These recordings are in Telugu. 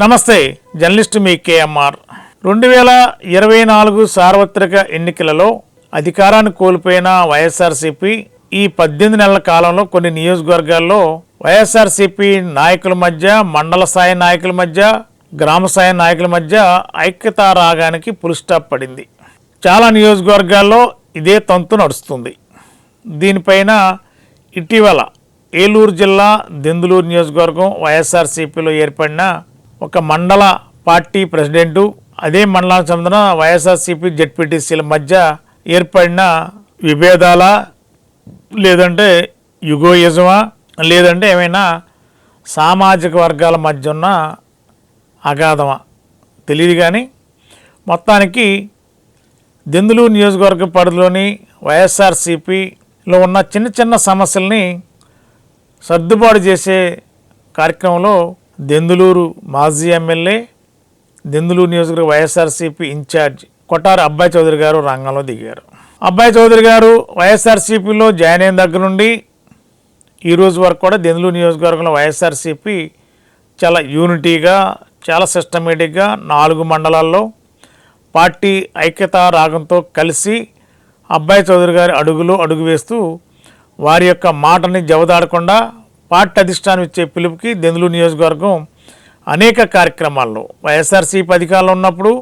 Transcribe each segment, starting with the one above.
నమస్తే జర్నలిస్ట్ మీ కేఎంఆర్. రెండు వేల ఇరవై నాలుగు సార్వత్రిక ఎన్నికలలో అధికారాన్ని కోల్పోయిన వైఎస్ఆర్సీపీ ఈ పద్దెనిమిది నెలల కాలంలో కొన్ని నియోజకవర్గాల్లో వైఎస్ఆర్సీపీ నాయకుల మధ్య మండల స్థాయి నాయకుల మధ్య గ్రామ స్థాయి నాయకుల మధ్య ఐక్యత రాగానికి పుల్ స్టాప్ పడింది. చాలా నియోజకవర్గాల్లో ఇదే తంతు నడుస్తుంది. దీనిపైన ఇటీవల ఏలూరు జిల్లా దెందులూరు నియోజకవర్గం వైఎస్ఆర్సీపీలో ఏర్పడిన ఒక మండల పార్టీ ప్రెసిడెంటు అదే మండలానికి చెందిన వైఎస్ఆర్సీపీ జెడ్పీటీసీల మధ్య ఏర్పడిన విభేదాల లేదంటే యుగోయిజమా లేదంటే ఏమైనా సామాజిక వర్గాల మధ్య ఉన్న అగాధమా? తెలియదు కానీ మొత్తానికి దెందులు నియోజకవర్గ పరిధిలోని వైఎస్ఆర్సీపీలో ఉన్న చిన్న చిన్న సమస్యల్ని సర్దుబాటు చేసే కార్యక్రమంలో దెందులూరు మాజీ ఎమ్మెల్యే దెందులూరు నియోజకవర్గ వైఎస్ఆర్సీపీ ఇన్ఛార్జ్ కొట్టారు అబ్బాయి చౌదరి గారు రంగంలో దిగారు. అబ్బాయి చౌదరి గారు వైఎస్ఆర్సీపీలో జాయిన్ అయిన దగ్గర నుండి ఈరోజు వరకు కూడా దెందులూరు నియోజకవర్గంలో వైఎస్ఆర్సీపీ చాలా యూనిటీగా చాలా సిస్టమేటిక్గా నాలుగు మండలాల్లో పార్టీ ఐక్యత రాగంతో కలిసి అబ్బాయి చౌదరి గారి అడుగులో అడుగు వేస్తూ వారి యొక్క మాటని జవదాడకుండా పార్టీ అధిష్టానం ఇచ్చే పిలుపుకి దెందులు నియోజకవర్గం అనేక కార్యక్రమాల్లో వైఎస్ఆర్సీపీ అధికారంలో ఉన్నప్పుడు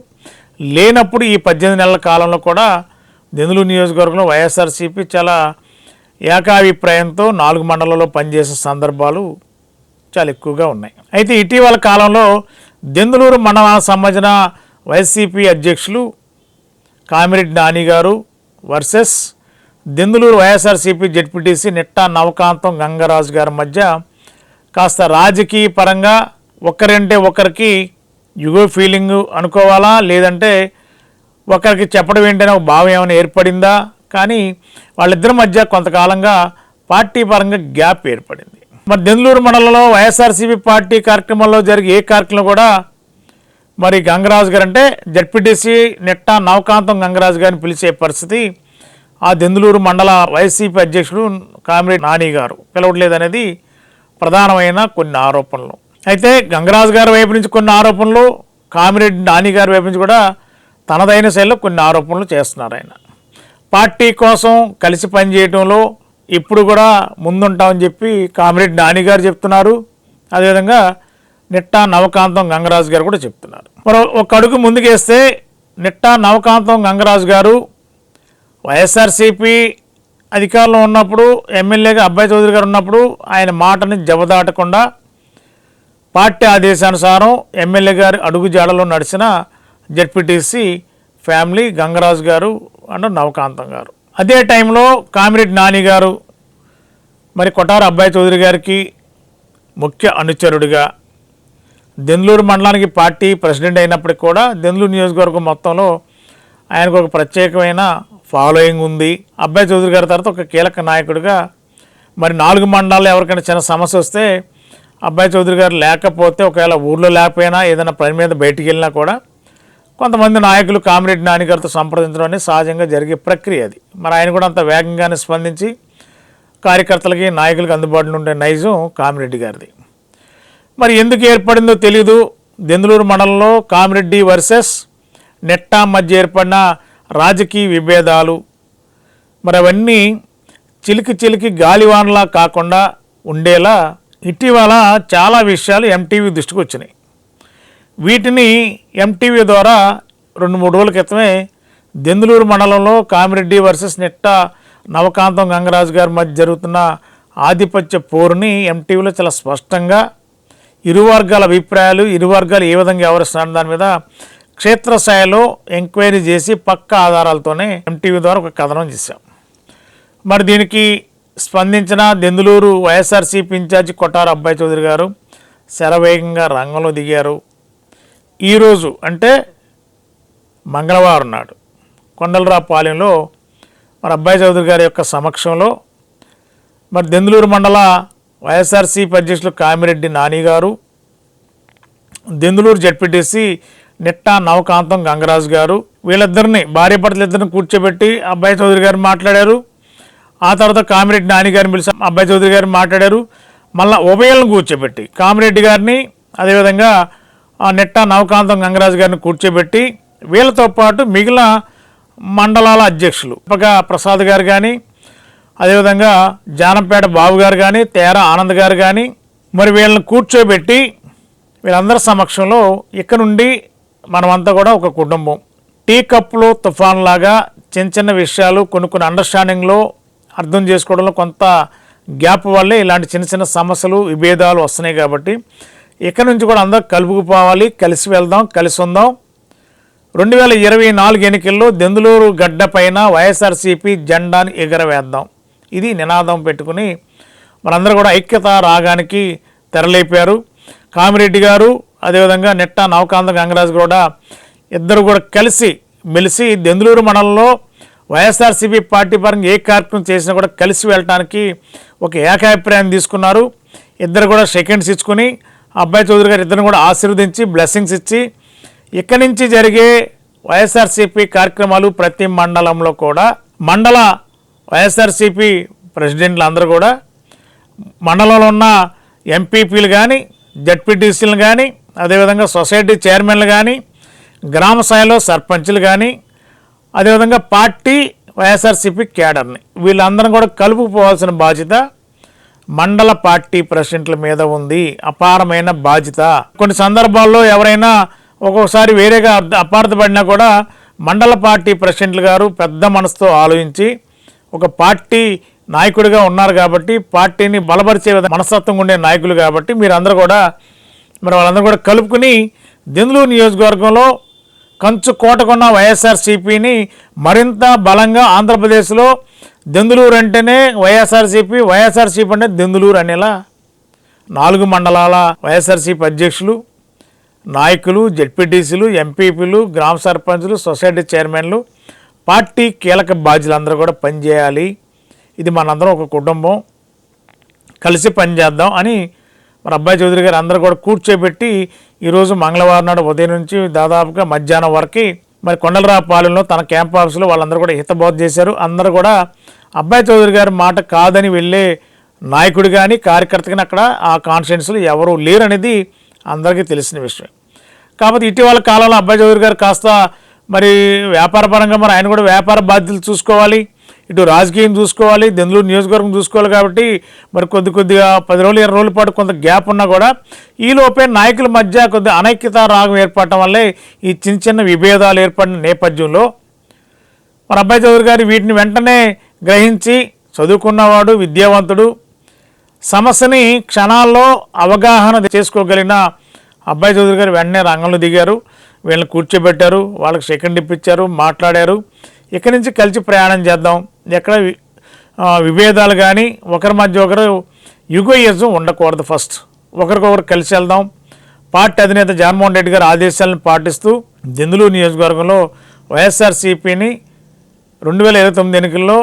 లేనప్పుడు ఈ పద్దెనిమిది నెలల కాలంలో కూడా దెందులు నియోజకవర్గంలో వైఎస్ఆర్సీపీ చాలా ఏకాభిప్రాయంతో నాలుగు మండలాల్లో పనిచేసే సందర్భాలు చాలా ఎక్కువగా ఉన్నాయి. అయితే ఇటీవల కాలంలో దెందులూరు మండలానికి సంబంధించిన వైసీపీ అధ్యక్షులు కామిరెడ్డి నాని గారు versus Denduluru YSRCP ZPTC Nitta Navakantham Gangaraju గారి మధ్య కాస్త రాజకీయ పరంగా ఒకరంటే ఒకరికి యుగో ఫీలింగ్ అనుకోవాలా? లేదంటే ఒకరికి చెప్పడం ఏంటనే ఒక భావం ఏమైనా ఏర్పడిందా? కానీ వాళ్ళిద్దరి మధ్య కొంతకాలంగా పార్టీ పరంగా గ్యాప్ ఏర్పడింది. మరి దెందులూరు మండలంలో వైఎస్ఆర్సీపీ పార్టీ కార్యక్రమంలో జరిగే ఏ కార్యక్రమం కూడా మరి గంగరాజు గారు అంటే జడ్పీటీసీ నిట్టా నవకాంతం గంగరాజు గారిని పిలిచే పరిస్థితి ఆ దెందులూరు మండల వైసీపీ అధ్యక్షుడు కామిరెడ్డి నాని గారు పిలవట్లేదనేది ప్రధానమైన కొన్ని ఆరోపణలు. అయితే గంగరాజు గారి వైపు నుంచి కొన్ని ఆరోపణలు కామిరెడ్డి నాని గారి వైపు నుంచి కూడా తనదైన శైలిలో కొన్ని ఆరోపణలు చేస్తున్నారు ఆయన. పార్టీ కోసం కలిసి పనిచేయడంలో ఇప్పుడు కూడా ముందుంటామని చెప్పి కామిరెడ్డి నాని గారు చెప్తున్నారు. అదేవిధంగా నిట్టా నవకాంతం గంగరాజు గారు కూడా చెప్తున్నారు. మరో ఒక అడుగు ముందుకేస్తే నిట్టా నవకాంతం గంగరాజు గారు వైఎస్ఆర్సీపీ అధికారంలో ఉన్నప్పుడు ఎమ్మెల్యేగా అబ్బాయి చౌదరి గారు ఉన్నప్పుడు ఆయన మాటని జబదాటకుండా పార్టీ ఆదేశానుసారం ఎమ్మెల్యే గారి అడుగు జాడలో నడిచిన జడ్పీటీసీ ఫ్యామిలీ గంగరాజు గారు అండ్ నవకాంతం గారు. అదే టైంలో కామిరెడ్డి నాని గారు మరి కొటారు అబ్బాయి చౌదరి గారికి ముఖ్య అనుచరుడిగా దెందులూరు మండలానికి పార్టీ ప్రెసిడెంట్ అయినప్పటికీ కూడా దెందులూరు నియోజకవర్గం మొత్తంలో ఆయనకు ఒక ప్రత్యేకమైన ఫాలోయింగ్ ఉంది. అబ్బాయి చౌదరి గారి తర్వాత ఒక కీలక నాయకుడిగా మరి నాలుగు మండలాల్లో ఎవరికైనా చిన్న సమస్య వస్తే అబ్బాయి చౌదరి గారు లేకపోతే ఒకవేళ ఊర్లో లేకపోయినా ఏదైనా పని మీద బయటికి వెళ్ళినా కూడా కొంతమంది నాయకులు కామిరెడ్డి నాని గారితో సంప్రదించడం అనేది సహజంగా జరిగే ప్రక్రియ అది. మరి ఆయన కూడా అంత వేగంగానే స్పందించి కార్యకర్తలకి నాయకులకు అందుబాటులో ఉండే నైజం కామిరెడ్డి గారిది. మరి ఎందుకు ఏర్పడిందో తెలీదు. దెందులూరు మండలంలో కామిరెడ్డి వర్సెస్ నెట్టా మధ్య ఏర్పడిన రాజకీయ విభేదాలు మరి అవన్నీ చిలికి చిలికి గాలివానలా కాకుండా ఉండేలా ఇటీవల చాలా విషయాలు ఎంటీవీ దృష్టికి వచ్చినాయి. వీటిని ఎంటీవీ ద్వారా రెండు మూడు రోజుల క్రితమే దెందులూరు మండలంలో కామిరెడ్డి వర్సెస్ నిట్ట నవకాంతం గంగరాజు గారి మధ్య జరుగుతున్న ఆధిపత్య పోరుని ఎంటీవీలో చాలా స్పష్టంగా ఇరు వర్గాల అభిప్రాయాలు ఇరు వర్గాలు ఏ విధంగా వ్యవహరిస్తున్నారు దాని మీద క్షేత్రస్థాయిలో ఎంక్వైరీ చేసి పక్క ఆధారాలతోనే ఎంటీవీ ద్వారా ఒక కథనం చేశాం. మరి దీనికి స్పందించిన దెందులూరు వైఎస్ఆర్సీపీ ఇన్ఛార్జి కొట్టారు అబ్బాయి చౌదరి గారు. శరవేగంగా రంగంలో దిగారు. ఈరోజు అంటే మంగళవారం నాడు కొండలరాపాలెంలో మరి అబ్బాయి చౌదరి గారి యొక్క సమక్షంలో మరి దెందులూరు మండల వైఎస్ఆర్సీపీ అధ్యక్షులు కామిరెడ్డి నాని గారు దెందులూరు జడ్పీటీసీ నిట్టా నవకాంతం గంగరాజు గారు. వీళ్ళిద్దరిని భార్యాభర్తలిద్దరిని కూర్చోబెట్టి అబ్బాయి చౌదరి గారు మాట్లాడారు. ఆ తర్వాత కామిరెడ్డి నాని గారిని పిలిచి అబ్బాయి చౌదరి గారిని మాట్లాడారు. మళ్ళీ ఉభయలను కూర్చోబెట్టి కామిరెడ్డి గారిని అదేవిధంగా ఆ నెట్టా నవకాంతం గంగరాజు గారిని కూర్చోబెట్టి వీళ్ళతో పాటు మిగిలిన మండలాల అధ్యక్షులు పగా ప్రసాద్ గారు కానీ అదేవిధంగా జానంపేట బాబు గారు కానీ తేరా ఆనంద్ గారు కానీ మరి వీళ్ళని కూర్చోబెట్టి వీళ్ళందరి సమక్షంలో ఇక్కడ నుండి మనమంతా కూడా ఒక కుటుంబం. టీ కప్లో తుఫాన్ లాగా చిన్న చిన్న విషయాలు కొన్ని కొన్ని అండర్స్టాండింగ్లో అర్థం చేసుకోవడంలో కొంత గ్యాప్ వల్లే ఇలాంటి చిన్న చిన్న సమస్యలు విభేదాలు వస్తున్నాయి కాబట్టి ఇక్కడ నుంచి కూడా అందరూ కలుపుకుపోవాలి కలిసి వెళ్దాం కలిసి ఉందాం. రెండు వేల ఇరవై నాలుగు ఎన్నికల్లో దెందులూరు గడ్డ పైన వైఎస్ఆర్సీపీ జెండాని ఎగరవేద్దాం. ఇది నినాదం పెట్టుకుని మనందరూ కూడా ఐక్యత రాగానికి తెరలేపారు. కామిరెడ్డి గారు అదేవిధంగా నెట్టా నవకాంత గంగరాజు కూడా ఇద్దరు కూడా కలిసి మెలిసి దెందులూరు మండలంలో వైఎస్ఆర్సీపీ పార్టీ పరంగా ఏ కార్యక్రమం చేసినా కూడా కలిసి వెళ్ళడానికి ఒక ఏకాభిప్రాయం తీసుకున్నారు. ఇద్దరు కూడా సెకండ్స్ ఇచ్చుకొని అబ్బాయి చౌదరి గారు ఇద్దరిని కూడా ఆశీర్వదించి బ్లెస్సింగ్స్ ఇచ్చి ఇక్కడి నుంచి జరిగే వైఎస్ఆర్సీపీ కార్యక్రమాలు ప్రతి మండలంలో కూడా మండల వైఎస్ఆర్సీపీ ప్రెసిడెంట్లు అందరూ కూడా మండలంలో ఉన్న ఎంపీపీలు కానీ జడ్పీటీసీలు కానీ అదేవిధంగా సొసైటీ చైర్మన్లు కానీ గ్రామ స్థాయిలో సర్పంచ్లు కానీ అదేవిధంగా పార్టీ వైఎస్ఆర్సీపీ క్యాడర్ని. వీళ్ళందరం కూడా కలుపుకుపోవాల్సిన బాధ్యత మండల పార్టీ ప్రెసిడెంట్ల మీద ఉంది. అపారమైన బాధ్యత. కొన్ని సందర్భాల్లో ఎవరైనా ఒక్కొక్కసారి వేరేగా అపార్థపడినా కూడా మండల పార్టీ ప్రెసిడెంట్లు గారు పెద్ద మనసుతో ఆలోచించి ఒక పార్టీ నాయకుడిగా ఉన్నారు కాబట్టి పార్టీని బలపరిచే మనస్తత్వం ఉండే నాయకులు కాబట్టి మీరందరూ కూడా మరి వాళ్ళందరూ కూడా కలుపుకుని దెందులూరు నియోజకవర్గంలో కంచు కోటకున్న వైఎస్ఆర్సీపీని మరింత బలంగా ఆంధ్రప్రదేశ్లో దెందులూరు అంటేనే వైఎస్ఆర్సీపీ వైఎస్ఆర్సీపీ అంటే దెందులూరు అనేలా నాలుగు మండలాల వైఎస్ఆర్సీపీ అధ్యక్షులు నాయకులు జెడ్పీటీసీలు ఎంపీపీలు గ్రామ సర్పంచులు సొసైటీ చైర్మన్లు పార్టీ కీలక బాధ్యులు అందరూ కూడా పనిచేయాలి. ఇది మనందరం ఒక కుటుంబం. కలిసి పనిచేద్దాం అని మరి అబ్బాయి చౌదరి గారు అందరూ కూడా కూర్చోబెట్టి ఈరోజు మంగళవారం నాడు ఉదయం నుంచి దాదాపుగా మధ్యాహ్నం వరకు మరి కొండలరాపాలెంలో తన క్యాంప్ ఆఫీస్లో వాళ్ళందరూ కూడా హితబోధ చేశారు. అందరూ కూడా అబ్బాయి చౌదరి గారి మాట కాదని వెళ్ళే నాయకుడు కానీ కార్యకర్త కానీ అక్కడ ఆ కాన్ఫిడెన్స్లో ఎవరు లేరనేది అందరికీ తెలిసిన విషయం. కాకపోతే ఇటీవల కాలంలో అబ్బాయి చౌదరి గారు కాస్త మరి వ్యాపారపరంగా మరి ఆయన కూడా వ్యాపార బాధ్యతలు చూసుకోవాలి. ఇటు రాజకీయం చూసుకోవాలి దెందులూరు నియోజకవర్గం చూసుకోవాలి కాబట్టి మరి కొద్ది కొద్దిగా పది రోజులు ఇరవై రోజుల పాటు కొంత గ్యాప్ ఉన్నా కూడా ఈ లోపే నాయకుల మధ్య కొద్ది అనైక్యత రాగం ఏర్పడటం వల్లే ఈ చిన్న చిన్న విభేదాలు ఏర్పడిన నేపథ్యంలో మన అబ్బాయి చౌదరి గారు వీటిని వెంటనే గ్రహించి చదువుకున్నవాడు విద్యావంతుడు. సమస్యని క్షణాల్లో అవగాహన చేసుకోగలిగిన అబ్బాయి చౌదరి గారు వెంటనే రంగంలో దిగారు. వీళ్ళని కూర్చోబెట్టారు వాళ్ళకి సెకండ్ ఇప్పించారు మాట్లాడారు. ఇక్కడి నుంచి కలిసి ప్రయాణం చేద్దాం. ఎక్కడ వి- విభేదాలు కానీ ఒకరి మధ్య ఒకరు యుగోయిజం ఉండకూడదు ఫస్ట్ ఒకరికొకరు కలిసి వెళ్దాం. పార్టీ అధినేత జగన్మోహన్ రెడ్డి గారి ఆదేశాలను పాటిస్తూ దెందులూరు నియోజకవర్గంలో వైఎస్ఆర్సీపీని రెండు వేల ఇరవై తొమ్మిది ఎన్నికల్లో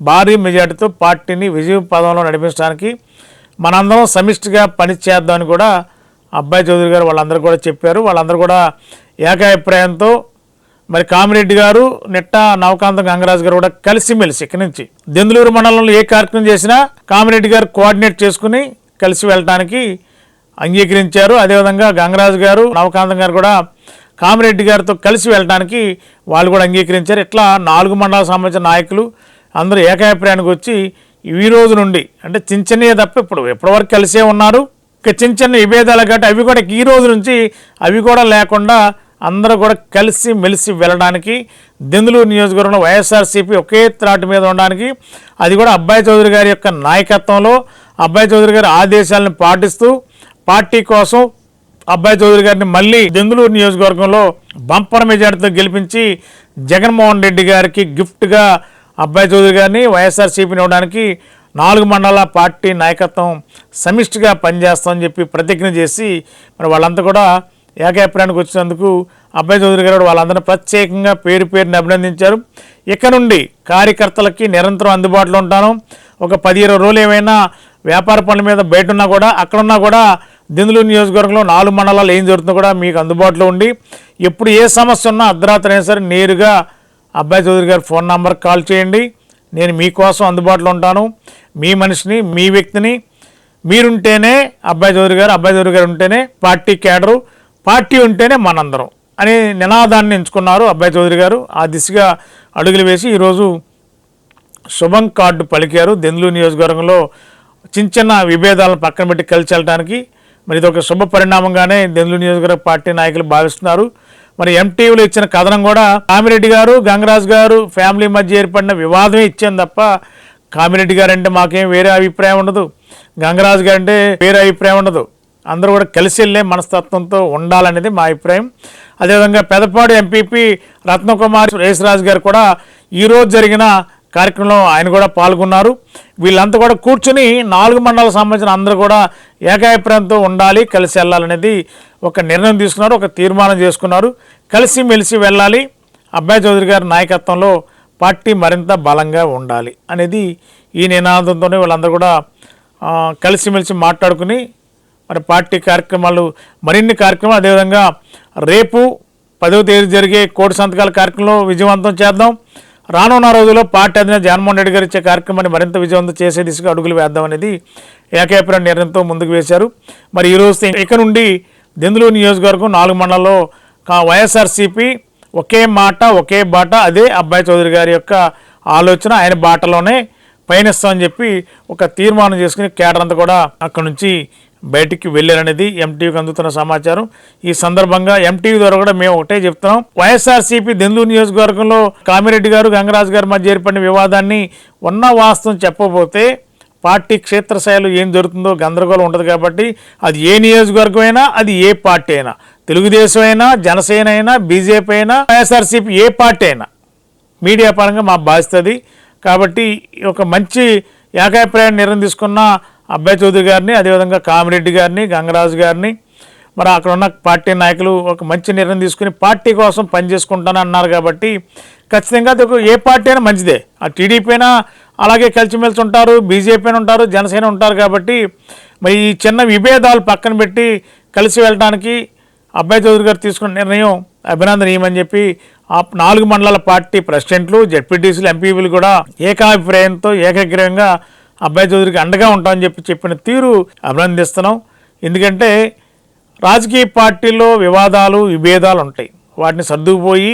భారీ మెజార్టీతో పార్టీని విజయ పదంలో నడిపించడానికి మనందరం సమిష్టిగా పనిచేద్దామని కూడా అబ్బాయి చౌదరి గారు వాళ్ళందరూ కూడా చెప్పారు. వాళ్ళందరూ కూడా ఏకాభిప్రాయంతో మరి కామిరెడ్డి గారు నిట్ట నవకాంత గంగరాజు గారు కూడా కలిసిమెలిసి ఇక్కడి నుంచి దెందులూరు మండలంలో ఏ కార్యక్రమం చేసినా కామిరెడ్డి గారు కోఆర్డినేట్ చేసుకుని కలిసి వెళ్ళడానికి అంగీకరించారు. అదేవిధంగా గంగరాజు గారు నవకాంతం గారు కూడా కామిరెడ్డి గారితో కలిసి వెళ్ళడానికి వాళ్ళు కూడా అంగీకరించారు. ఇట్లా నాలుగు మండలాలకు సంబంధించిన నాయకులు అందరూ ఏకాభిప్రాయానికి వచ్చి ఈ రోజు నుండి అంటే చిన్న చిన్నవి తప్ప ఇప్పుడు ఎప్పటివరకు కలిసే ఉన్నారు. ఇక చిన్న చిన్న విభేదాలు కాబట్టి అవి కూడా ఈ రోజు నుంచి అవి కూడా లేకుండా అందరూ కూడా కలిసి మెలిసి వెళ్ళడానికి దెందులూరు నియోజకవర్గంలో వైఎస్ఆర్సీపీ ఒకే త్రాటి మీద ఉండడానికి అది కూడా అబ్బాయి చౌదరి గారి యొక్క నాయకత్వంలో అబ్బాయి చౌదరి గారి ఆదేశాలను పాటిస్తూ పార్టీ కోసం అబ్బాయి చౌదరి గారిని మళ్ళీ దెందులూరు నియోజకవర్గంలో బంపర్ మెజార్టీతో గెలిపించి జగన్మోహన్ రెడ్డి గారికి గిఫ్ట్గా అబ్బాయి చౌదరి గారిని వైఎస్ఆర్సీపీని ఇవ్వడానికి నాలుగు మండల పార్టీ నాయకత్వం సమిష్టిగా పనిచేస్తామని చెప్పి ప్రతిజ్ఞ చేసి మరి వాళ్ళంతా కూడా ఏకాభిప్రాయానికి వచ్చినందుకు అబ్బాయి చౌదరి గారు వాళ్ళందరినీ ప్రత్యేకంగా పేరు పేరుని అభినందించారు. ఇక నుండి కార్యకర్తలకి నిరంతరం అందుబాటులో ఉంటాను. ఒక పది ఇరవై రోజులు ఏమైనా వ్యాపార పనుల మీద బయట ఉన్నా కూడా అక్కడున్నా కూడా దిందులు నియోజకవర్గంలో నాలుగు మండలాలు ఏం జరుగుతుందో కూడా మీకు అందుబాటులో ఉండి ఎప్పుడు ఏ సమస్య ఉన్నా అర్ధరాత్రి అయినా సరే నేరుగా అబ్బాయి చౌదరి గారి ఫోన్ నంబర్ కాల్ చేయండి. నేను మీకోసం అందుబాటులో ఉంటాను. మీ మనిషిని మీ వ్యక్తిని మీరుంటేనే అబ్బాయి చౌదరి గారు అబ్బాయి చౌదరి గారు ఉంటేనే పార్టీ క్యాడరు. పార్టీ ఉంటేనే మనందరం అనే నినాదాన్ని ఎంచుకున్నారు అబ్బాయి చౌదరి గారు. ఆ దిశగా అడుగులు వేసి ఈరోజు శుభం కార్డు పలికారు. దెందులూరు నియోజకవర్గంలో చిన్న చిన్న విభేదాలను పక్కన పెట్టి కలిసి వెళ్ళడానికి మరి ఇది ఒక శుభ పరిణామంగానే దెందులూరు నియోజకవర్గ పార్టీ నాయకులు భావిస్తున్నారు. మరి ఎంటీవీలో ఇచ్చిన కథనం కూడా కామిరెడ్డి గారు గంగరాజు గారు ఫ్యామిలీ మధ్య ఏర్పడిన వివాదమే ఇచ్చాను తప్ప కామిరెడ్డి గారు అంటే మాకేం వేరే అభిప్రాయం ఉండదు. గంగరాజు గారు అంటే వేరే అభిప్రాయం ఉండదు. అందరూ కూడా కలిసి వెళ్ళే మనస్తత్వంతో ఉండాలనేది మా అభిప్రాయం. అదేవిధంగా పెదపాడు ఎంపీపీ రత్నకుమార్ రేసరాజు గారు కూడా ఈరోజు జరిగిన కార్యక్రమంలో ఆయన కూడా పాల్గొన్నారు. వీళ్ళంతా కూడా కూర్చుని నాలుగు మండలాలకు సంబంధించిన అందరూ కూడా ఏకాభిప్రాయంతో ఉండాలి కలిసి వెళ్ళాలనేది ఒక నిర్ణయం తీసుకున్నారు ఒక తీర్మానం చేసుకున్నారు. కలిసి మెలిసి వెళ్ళాలి. అబ్బాయి చౌదరి గారి నాయకత్వంలో పార్టీ మరింత బలంగా ఉండాలి అనేది ఈ నినాదంతోనే వాళ్ళందరూ కూడా కలిసిమెలిసి మాట్లాడుకుని మరి పార్టీ కార్యక్రమాలు మరిన్ని కార్యక్రమాలు అదేవిధంగా రేపు పదవ తేదీ జరిగే కోటి సంతకాల కార్యక్రమంలో విజయవంతం చేద్దాం. రానున్న రోజుల్లో పార్టీ అధినేత జగన్మోహన్ రెడ్డి గారు ఇచ్చే కార్యక్రమాన్ని మరింత విజయవంతం చేసే దిశగా అడుగులు వేద్దామనేది ఏకాభిప్రాయ నిర్ణయంతో ముందుకు వేశారు. మరి ఈరోజు ఇక నుండి దెందులూరు నియోజకవర్గం నాలుగు మండలాల్లో వైఎస్ఆర్సీపీ ఒకే మాట ఒకే బాట అదే అబ్బాయి చౌదరి గారి యొక్క ఆలోచన ఆయన బాటలోనే పయనిస్తామని చెప్పి ఒక తీర్మానం చేసుకుని కేడర్ అంతా కూడా అక్కడి నుంచి బయటికి వెళ్ళారనేది ఎంటీవీకి అందుతున్న సమాచారం. ఈ సందర్భంగా ఎంటీవీ ద్వారా కూడా మేము ఒకటే చెప్తున్నాం. వైఎస్ఆర్సీపీ దెందులూరు నియోజకవర్గంలో కామిరెడ్డి గారు గంగరాజు గారి మధ్య ఏర్పడిన వివాదాన్ని ఉన్న వాస్తవం చెప్పబోతే పార్టీ క్షేత్రస్థాయిలో ఏం జరుగుతుందో గందరగోళం ఉంటుంది కాబట్టి అది ఏ నియోజకవర్గం అయినా అది ఏ పార్టీ అయినా. తెలుగుదేశం అయినా జనసేన అయినా బీజేపీ అయినా వైఎస్ఆర్సీపీ ఏ పార్టీ అయినా. మీడియా పరంగా మా బాధిస్తుంది. కాబట్టి ఒక మంచి ఏకాభిప్రాయాన్ని నిర్ణయం తీసుకున్న అబ్బాయి చౌదరి గారిని అదేవిధంగా కామిరెడ్డి గారిని గంగరాజు గారిని. మరి అక్కడ ఉన్న పార్టీ నాయకులు ఒక మంచి నిర్ణయం తీసుకుని పార్టీ కోసం పనిచేసుకుంటానని అన్నారు కాబట్టి ఖచ్చితంగా అది ఒక ఏ పార్టీ అయినా మంచిదే. ఆ టీడీపీ అయినా అలాగే కలిసిమెలిసి ఉంటారు బీజేపీ అయినా ఉంటారు జనసేన ఉంటారు కాబట్టి మరి ఈ చిన్న విభేదాలు పక్కన పెట్టి కలిసి వెళ్ళడానికి అబ్బాయి చౌదరి గారు తీసుకున్న నిర్ణయం అభినందనీయమని చెప్పి ఆ నాలుగు మండలాల పార్టీ ప్రెసిడెంట్లు జడ్పీటీసీలు ఎంపీలు కూడా ఏకాభిప్రాయంతో ఏకాగ్రహంగా అబ్బాయి చౌదరికి అండగా ఉంటామని చెప్పి చెప్పిన తీరు అభినందిస్తున్నాం. ఎందుకంటే రాజకీయ పార్టీల్లో వివాదాలు విభేదాలు ఉంటాయి. వాటిని సర్దుకుపోయి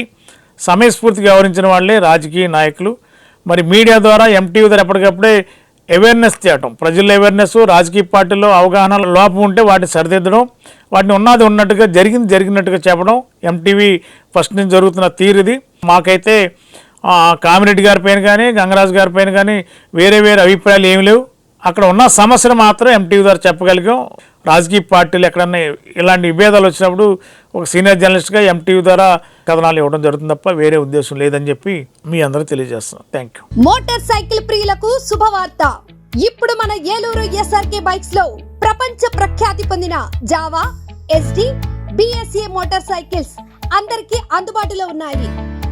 సమయస్ఫూర్తిగా వ్యవహరించిన వాళ్ళే రాజకీయ నాయకులు. మరి మీడియా ద్వారా ఎంటీవీ ద్వారా ఎప్పటికప్పుడే అవేర్నెస్ చేయటం ప్రజల్లో అవేర్నెస్ రాజకీయ పార్టీలో అవగాహన లోపం ఉంటే వాటిని సరిదిద్దడం వాటిని ఉన్నది ఉన్నట్టుగా జరిగింది జరిగినట్టుగా చెప్పడం ఎంటీవీ ఫస్ట్ నుంచి జరుగుతున్న తీరు ఇది మాకైతే కామిరెడ్డి గారి పైన కానీ గంగరాజు గారి పైన కానీ వేరే వేరే అభిప్రాయాలు ఏమి లేవు. అక్కడ ఉన్న సమస్యను మాత్రం ఎంటీవీ ద్వారా చెప్పగలిగాం. రాజకీయ పార్టీలు ఎక్కడన్నా ఇలాంటి విభేదాలు వచ్చినప్పుడు ఒక సీనియర్ జర్నలిస్ట్గా ఎంటీవీ ద్వారా కథనాలు ఇవ్వడం జరుగుతుంది తప్ప వేరే ఉద్దేశం లేదని చెప్పి మీ అందరూ తెలియజేస్తున్నాం. థ్యాంక్ యూ మోటార్ సైకిల్ ప్రియులకు శుభవార్త. ఇప్పుడు మన ఏలూరు ఎస్ఆర్కే బైక్స్లో ప్రపంచ ప్రఖ్యాతి పొందిన Jawa Yezdi BSA motor cycles అందరికీ అందుబాటులో ఉన్నాయి.